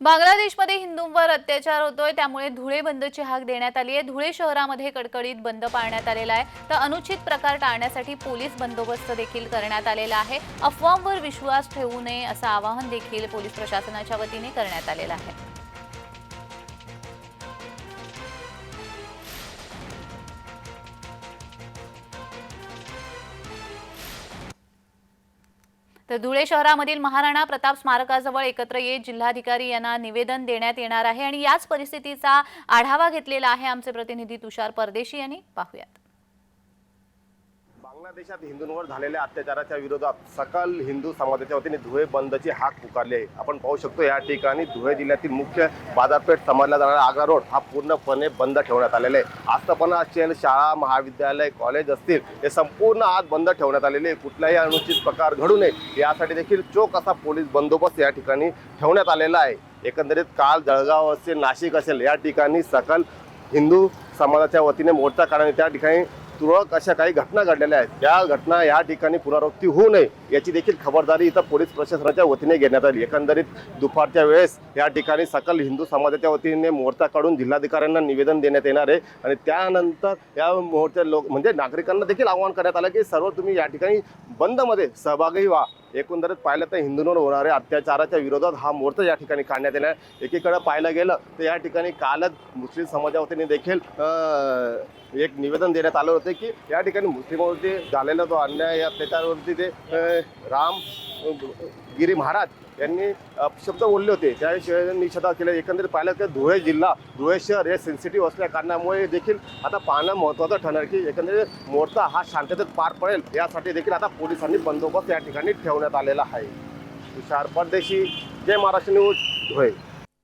बांगलादेशमध्ये हिंदूंवर अत्याचार होतोय त्यामुळे धुळे बंदची हाक देण्यात आली आहे. धुळे शहरामध्ये कडकडीत बंद पाळण्यात आलेला आहे. तर अनुचित प्रकार टाळण्यासाठी पोलीस बंदोबस्त देखील करण्यात आलेला आहे. अफवांवर विश्वास ठेवू नये असं आवाहन देखील पोलीस प्रशासनाच्या वतीने करण्यात आलेलं आहे. तर धुळे शहरामधील महाराणा प्रताप स्मारकाजवळ एकत्र येत जिल्हाधिकारी यांना निवेदन देण्यात येणार आहे. आणि याच परिस्थितीचा आढावा घेतलेला आहे आमचे प्रतिनिधी तुषार परदेशी यांनी. पाहूयात. बांगलादेशात हिंदूंवर झालेल्या अत्याचाराच्या विरोधात सकल हिंदू समाजाच्या वतीने धुळे बंदची हाक पुकारली आहे. आपण पाहू शकतो या ठिकाणी धुळे जिल्ह्यातील मुख्य बाजारपेठ समजला जाणारा आग्रा रोड हा पूर्णपणे बंद ठेवण्यात आलेला आहे. आस्थापना असेल शाळा महाविद्यालय कॉलेज असतील हे संपूर्ण आज बंद ठेवण्यात आलेले आहे. कुठलाही अनुचित प्रकार घडू नये. यासाठी देखील चोख असा पोलीस बंदोबस्त या ठिकाणी ठेवण्यात आलेला आहे. एकंदरीत काल जळगाव असेल नाशिक असेल या ठिकाणी सकल हिंदू समाजाच्या वतीने मोर्चा काढण्यात त्या ठिकाणी तुरळक अशा काही घटना घडलेल्या आहेत. त्या घटना या ठिकाणी पुनरावृत्ती होऊ नये याची देखील खबरदारी इथं पोलीस प्रशासनाच्या वतीने घेण्यात आली. एकंदरीत दुपारच्या वेळेस या ठिकाणी सकल हिंदू समाजाच्या वतीने मोर्चा काढून जिल्हाधिकाऱ्यांना निवेदन देण्यात येणार आहे आणि त्यानंतर या मोर्चा लोक म्हणजे नागरिकांना देखील आवाहन करण्यात आलं की सर्व तुम्ही या ठिकाणी बंदमध्ये सहभागी व्हा. एकंदरीत पाहिलं तर हिंदूंवर होणाऱ्या अत्याचाराच्या विरोधात हा मोर्चा या ठिकाणी काढण्यात येणार आहे. एकीकडे पाहिलं गेलं तर या ठिकाणी कालच मुस्लिम समाजावतीने देखील एक निवेदन देण्यात आलं होतं की या ठिकाणी मुस्लिमांवरती झालेला जो अन्याय अत्याचारावरती ते राम गिरी महाराज यांनी शब्द बोलले होते. त्याविषयी निषेधा केले. एकंदरीत पाहिलं तर धुळे जिल्हा धुळे शहर हे सेन्सिटिव्ह असल्या कारणामुळे देखील आता पाहणं महत्त्वाचं ठरणार की एकंदरीत मोर्चा हा शांततेत पार पडेल. यासाठी देखील आता पोलिसांनी बंदोबस्त या ठिकाणी ठेवण्यात आलेला आहे. तुषार परदेशी जय महाराष्ट्र न्यूज धुळे.